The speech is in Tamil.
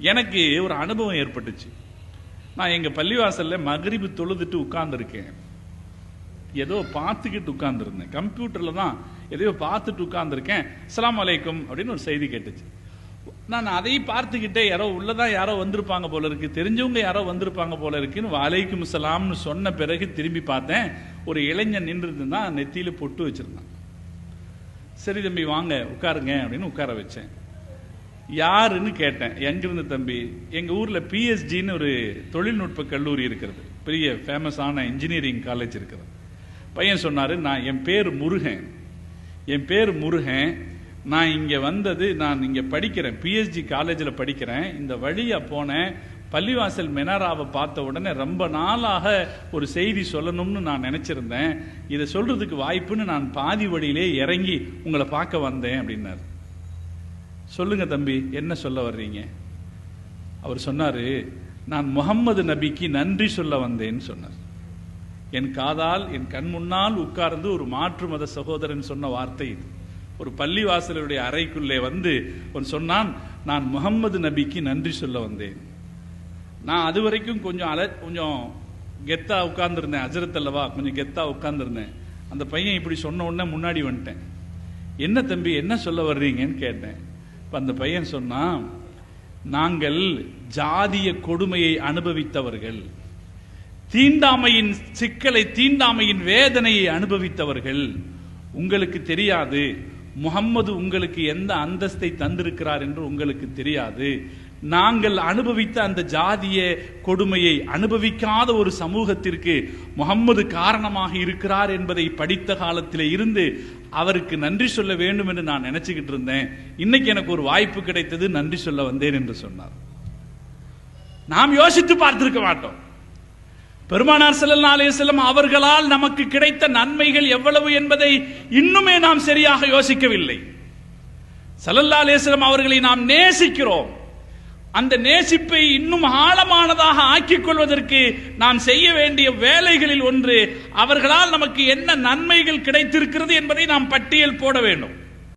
எனக்கு ஒரு அனுபவம் ஏற்பட்டுச்சு. நான் எங்கள் பள்ளிவாசலில் மகரிபு தொழுதுட்டு உட்கார்ந்துருக்கேன். ஏதோ பார்த்துக்கிட்டு உட்கார்ந்துருந்தேன். கம்ப்யூட்டரில் தான் எதையோ பார்த்துட்டு உட்கார்ந்துருக்கேன். அஸ்லாம் அலைக்கும் அப்படின்னு ஒரு செய்தி கேட்டுச்சு. நான் அதை பார்த்துக்கிட்டே யாரோ உள்ளதான் யாரோ வந்திருப்பாங்க போல இருக்கு. தெரிஞ்சவங்க யாரோ வந்திருப்பாங்க போல இருக்குன்னு வலைக்கும் சலாம்னு சொன்ன பிறகு திரும்பி பார்த்தேன். ஒரு இளைஞன் நின்று இருந்தான். பொட்டு வச்சுருந்தான். சரி தம்பி வாங்க உட்காருங்க அப்படின்னு உட்கார வச்சேன். யாருன்னு கேட்டேன். எங்கிருந்து தம்பி? எங்கள் ஊரில் பிஎஸ்ஜின்னு ஒரு தொழில்நுட்ப கல்லூரி இருக்கிறது. பெரிய ஃபேமஸான இன்ஜினியரிங் காலேஜ் இருக்கிறது பையன் சொன்னார் நான் என் பேர் முருகன். என் பேர் முருகன். நான் இங்கே வந்தது நான் இங்கே படிக்கிறேன். பிஎஸ்ஜி காலேஜில் படிக்கிறேன். இந்த வழியாக போனேன் பள்ளிவாசல் மெனாராவை பார்த்த உடனே ரொம்ப நாளாக ஒரு செய்தி சொல்லணும்னு நான் நினச்சிருந்தேன். இதை சொல்கிறதுக்கு வாய்ப்புன்னு நான் பாதி வழியிலே இறங்கி உங்களை பார்க்க வந்தேன் அப்படின்னாரு. சொல்லுங்க தம்பி என்ன சொல்ல வர்றீங்க? அவர் சொன்னாரு நான் முகம்மது நபிக்கு நன்றி சொல்ல வந்தேன்னு சொன்னார். என் காதால் என் கண் முன்னால் உட்கார்ந்து ஒரு மாற்று மத சகோதரன் சொன்ன வார்த்தை இது. ஒரு பள்ளிவாசலுடைய அறைக்குள்ளே வந்து அவன் சொன்னான் நான் முகம்மது நபிக்கு நன்றி சொல்ல வந்தேன். நான் அது வரைக்கும் கொஞ்சம் அல கொஞ்சம் கெத்தா உட்கார்ந்துருந்தேன் அஜரத் அல்லவா? கொஞ்சம் கெத்தா உட்கார்ந்துருந்தேன். அந்த பையன் இப்படி சொன்ன உடனே முன்னாடி வந்துட்டேன். என்ன தம்பி என்ன சொல்ல வர்றீங்கன்னு கேட்டேன். இப்போ அந்த பையன் சொன்னான் நாங்கள் ஜாதிய கொடுமையை அனுபவித்தவர்கள் தீண்டாமையின் சிக்கலை தீண்டாமையின் வேதனையை அனுபவித்தவர்கள். உங்களுக்கு தெரியாது முகம்மது உங்களுக்கு எந்த அந்தஸ்தை தந்திருக்கிறார் என்று உங்களுக்கு தெரியாது. நாங்கள் அனுபவித்த அந்த ஜாதிய கொடுமையை அனுபவிக்காத ஒரு சமூகத்திற்கு முகம்மது காரணமாக இருக்கிறார் என்பதை படித்த காலத்தில் இருந்து அவருக்கு நன்றி சொல்ல வேண்டும் என்று நான் நினைச்சுக்கிட்டு இருந்தேன். இன்னைக்கு எனக்கு ஒரு வாய்ப்பு கிடைத்தது நன்றி சொல்ல வந்தேன் என்று சொன்னார். நாம் யோசித்து பார்த்திருக்க மாட்டோம். பெருமானார் செல்லல்லா அலையம் அவர்களால் நமக்கு கிடைத்த நன்மைகள் எவ்வளவு என்பதை இன்னுமே நாம் சரியாக யோசிக்கவில்லை. ஸல்லல்லாஹு அலைஹி அவர்களை நாம் நேசிக்கிறோம். அந்த நேசிப்பை இன்னும் ஆழமானதாக ஆக்கிக் கொள்வதற்கு நாம் செய்ய வேண்டிய வேலைகளில் ஒன்று அவர்களால் நமக்கு என்ன நன்மைகள் கிடைத்திருக்கிறது என்பதை நாம் பட்டியல் போட வேண்டும்.